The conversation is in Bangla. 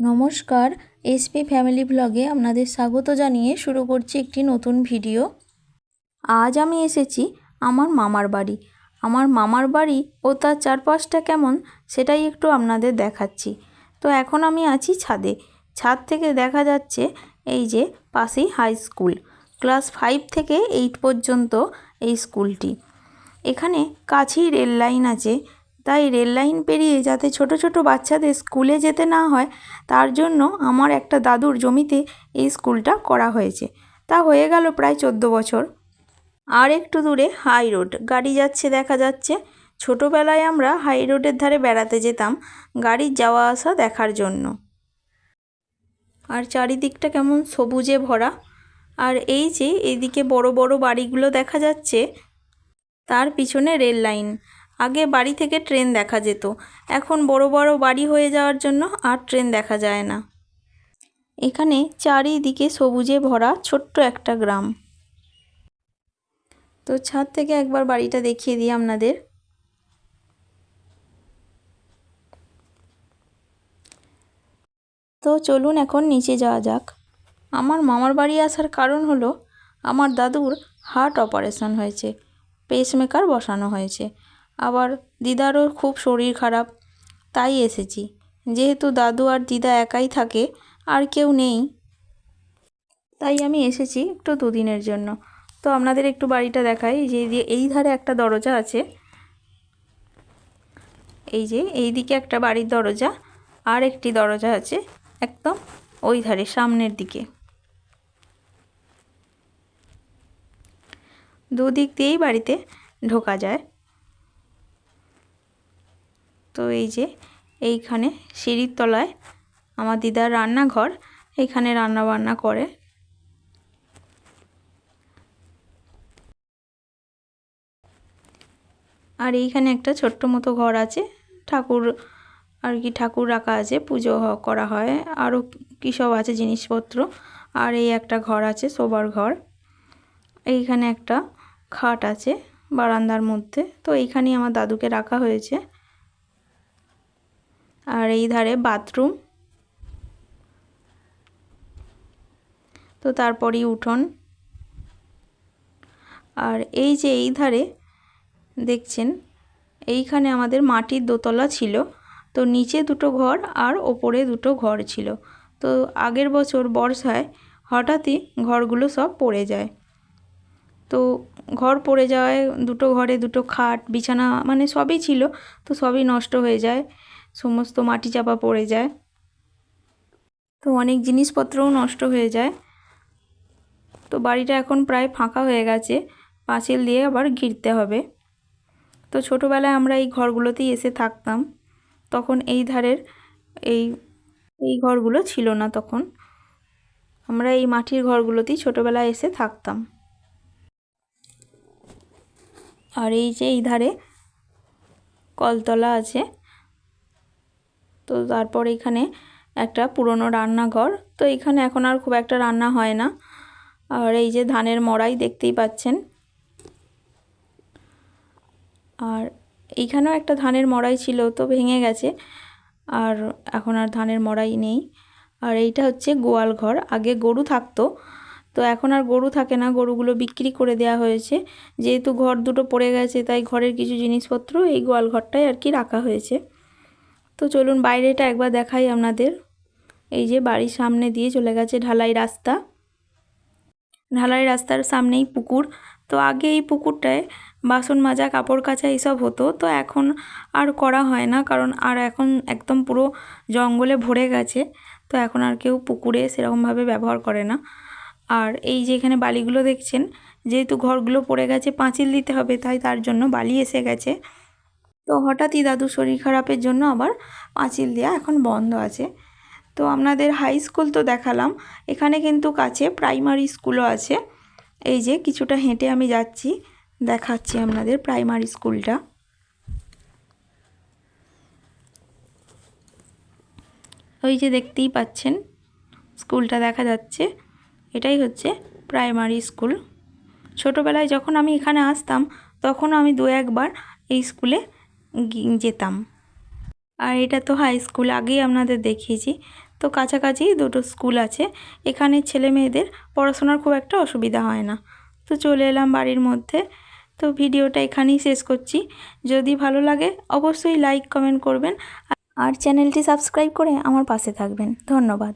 নমস্কার, এসপি ফ্যামিলি ব্লগে আপনাদের স্বাগত জানিয়ে শুরু করছি একটি নতুন ভিডিও। আজ আমি এসেছি আমার মামার বাড়ি। আমার মামার বাড়ি ও তার চারপাশটা কেমন সেটাই একটু আপনাদের দেখাচ্ছি। তো এখন আমি আছি ছাদে। ছাদ থেকে দেখা যাচ্ছে এই যে পাশেই হাই স্কুল। ক্লাস ফাইভ থেকে এইট পর্যন্ত এই স্কুলটি। এখানে কাছেই রেল লাইন আছে। তাই রেল লাইন পেরিয়ে যাতে ছোট ছোট বাচ্চাদের স্কুলে যেতে না হয়, তার জন্য আমার একটা দাদুর জমিতে এই স্কুলটা করা হয়েছে। তা হয়ে গেল প্রায় চোদ্দ বছর। আর একটু দূরে হাই রোড, গাড়ি যাচ্ছে দেখা যাচ্ছে। ছোটোবেলায় আমরা হাই রোডের ধারে বেড়াতে যেতাম, গাড়ির যাওয়া আসা দেখার জন্য। আর চারিদিকটা কেমন সবুজে ভরা। আর এই যে এইদিকে বড় বড় বাড়িগুলো দেখা যাচ্ছে, তার পিছনে রেল লাইন। আগে বাড়ি থেকে ট্রেন দেখা যেত। এখন বড় বড় বাড়ি হয়ে যাওয়ার জন্য আর ট্রেন দেখা যায় না। এখানে চারিদিকে সবুজে ভরা ছোট্ট একটা গ্রাম। তো ছাদ থেকে একবার বাড়িটা দেখিয়ে দিই আপনাদের। তো চলুন এখন নিচে যাওয়া যাক। আমার মামার বাড়ি আসার কারণ হলো, আমার দাদুর হার্ট অপারেশন হয়েছে পেসমেকার বসানো হয়েছে। আবার দিদারও খুব শরীর খারাপ, তাই এসেছি। যেহেতু দাদু আর দিদা একাই থাকে, আর কেউ নেই। তাই আমি এসেছি একটু দুদিনের জন্য। তো আপনাদের একটু বাড়িটা দেখাই, যে এই ধারে একটা দরজা আছে। এই যে এই দিকে একটা বাড়ির দরজা, আর একটি দরজা আছে একদম ওই ধারে সামনের দিকে। দুদিক দিয়েই বাড়িতে ঢোকা যায়। তো এই যে এইখানে সিঁড়ির তলায় আমার দিদার রান্নাঘর এইখানে রান্না বান্না করে। আর এইখানে একটা ছোট্ট মতো ঘর আছে। ঠাকুর আর কি ঠাকুর রাখা আছে, পুজো করা হয়। আরও কী সব আছে জিনিসপত্র। আর এই একটা ঘর আছে, শোবার ঘর। এইখানে একটা খাট আছে বারান্দার মধ্যে। তো এইখানেই আমার দাদুকে রাখা হয়েছে। আর এই ধারে বাথরুম। তো তারপরেই উঠোন। আর এই যে এই ধারে দেখছেন, এইখানে আমাদের মাটির দোতলা ছিল। তো নিচে দুটো ঘর আর ওপরে দুটো ঘর ছিল। তো আগের বছর বর্ষায় হঠাৎই ঘরগুলো সব পড়ে যায়। তো ঘর পড়ে যাওয়ায় দুটো ঘরে দুটো খাট, বিছানা মানে সবই ছিল। তো সবই নষ্ট হয়ে যায়। সমস্ত মাটি চাপা পড়ে যায়। তো অনেক জিনিসপত্রও নষ্ট হয়ে যায়। তো বাড়িটা এখন প্রায় ফাঁকা হয়ে গেছে। পাঁচিল দিয়ে আবার ঘিরতে হবে। তো ছোটোবেলায় আমরা এই ঘরগুলোতেই এসে থাকতাম। তখন এই ধারের এই এই ঘরগুলো ছিল না তখন। আমরা এই মাটির ঘরগুলোতেই ছোটোবেলায় এসে থাকতাম। আর এই যে এই ধারে কলতলা আছে। তো তারপর এখানে একটা পুরনো রান্নাঘর। তো এখানে এখন আর খুব একটা রান্না হয় না। আর এই যে ধানের মড়াই দেখতেই পাচ্ছেন। আর এইখানেও একটা ধানের মড়াই ছিল, তো ভেঙে গেছে। আর এখন আর ধানের মড়াই নেই। আর এইটা হচ্ছে গোয়াল ঘর। আগে গরু থাকতো। তো এখন আর গরু থাকে না। গরুগুলো বিক্রি করে দেওয়া হয়েছে। যেহেতু ঘর দুটো পড়ে গেছে, তাই ঘরের কিছু জিনিসপত্র এই গোয়াল ঘরটায় আর কি রাখা হয়েছে। তো চলুন বাইরেটা একবার দেখাই আপনাদের। এই যে বাড়ির সামনে দিয়ে চলে গেছে ঢালাই রাস্তা। ঢালাই রাস্তার সামনেই পুকুর। তো আগে এই পুকুরটায় বাসন মাজা, কাপড় কাচা এইসব হতো। তো এখন আর করা হয় না, কারণ আর এখন একদম পুরো জঙ্গলে ভরে গেছে। তো এখন আর কেউ পুকুরে সেরকমভাবে ব্যবহার করে না। আর এই যে এখানে বালিগুলো দেখছেন, যেহেতু ঘরগুলো পড়ে গেছে, পাঁচিল দিতে হবে, তাই তার জন্য বালি এসে গেছে। তো হঠাৎই দাদু শরীর খারাপের জন্য আবার পাঁচিল দেওয়া এখন বন্ধ আছে। তো আপনাদের হাই স্কুল তো দেখালাম, এখানে কিন্তু কাছে প্রাইমারি স্কুলও আছে। এই যে কিছুটা হেঁটে আমি যাচ্ছি, দেখাচ্ছি আপনাদের প্রাইমারি স্কুলটা ওই যে দেখতেই পাচ্ছেন স্কুলটা দেখা যাচ্ছে, এটাই হচ্ছে প্রাইমারি স্কুল ছোটোবেলায় যখন আমি এখানে আসতাম, তখন আমি দু একবার এই স্কুলে যেতাম। আর এটা তো হাই স্কুল আগেই আপনাদের দেখিয়েছি। তো কাছাকাছি দুটো স্কুল আছে। এখানে ছেলে মেয়েদের পড়াশোনার খুব একটা অসুবিধা হয় না। তো চলে এলাম বাড়ির মধ্যে। তো ভিডিওটা এখানেই শেষ করছি। যদি ভালো লাগে, অবশ্যই লাইক কমেন্ট করবেন। আর চ্যানেলটি সাবস্ক্রাইব করে আমার পাশে থাকবেন। ধন্যবাদ।